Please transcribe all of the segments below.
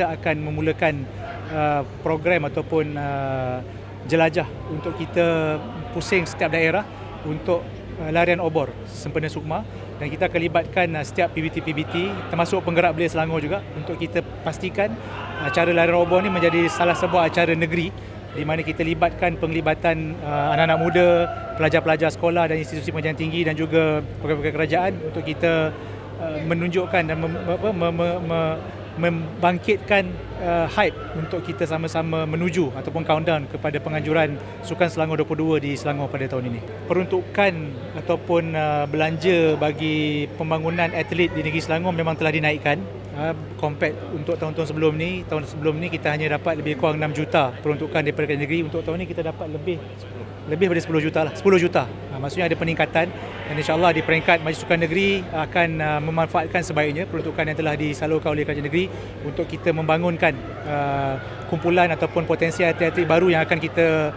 kita akan memulakan uh, program ataupun uh, jelajah untuk kita pusing setiap daerah untuk uh, larian obor sempena sukma. Dan kita akan libatkan uh, setiap PBT-PBT termasuk penggerak belia Selangor juga untuk kita pastikan acara larian obor ni menjadi salah sebuah acara negeri di mana kita libatkan penglibatan uh, anak-anak muda, pelajar-pelajar sekolah dan institusi pengajian tinggi dan juga pegawai-pegawai kerajaan untuk kita uh, menunjukkan dan mem, apa, me, me, me, membangkitkan uh, hype untuk kita sama-sama menuju ataupun countdown kepada penganjuran Sukan Selangor 22 di Selangor pada tahun ini. Peruntukan ataupun uh, belanja bagi pembangunan atlet di negeri Selangor memang telah dinaikkan uh, untuk tahun-tahun sebelum ni. Tahun sebelum ni kita hanya dapat lebih kurang 6 juta peruntukan daripada negeri. Untuk tahun ni kita dapat lebih lebih daripada 10 juta lah 10 juta maksudnya ada peningkatan dan insyaAllah di peringkat Majlis Sukan Negeri akan uh, memanfaatkan sebaiknya peruntukan yang telah disalurkan oleh Kerajaan Negeri untuk kita membangunkan uh, kumpulan ataupun potensi atlet-atlet baru yang akan kita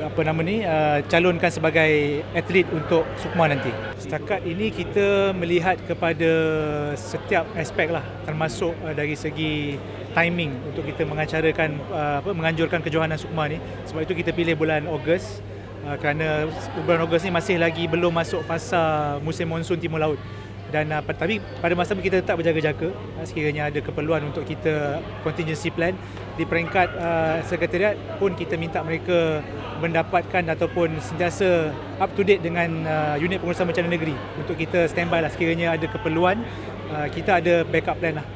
apa nama ni uh, calonkan sebagai atlet untuk Sukma nanti. Setakat ini kita melihat kepada setiap aspek lah termasuk uh, dari segi timing untuk kita mengacarakan uh, apa menganjurkan kejohanan Sukma ni. Sebab itu kita pilih bulan Ogos uh, kerana bulan Ogos ni masih lagi belum masuk fasa musim monsun timur laut. Dan uh, tapi pada masa kita tetap berjaga-jaga uh, sekiranya ada keperluan untuk kita contingency plan di peringkat uh, sekretariat pun kita minta mereka mendapatkan ataupun sentiasa up to date dengan uh, unit pengurusan bencana negeri untuk kita standby lah sekiranya ada keperluan uh, kita ada backup plan lah.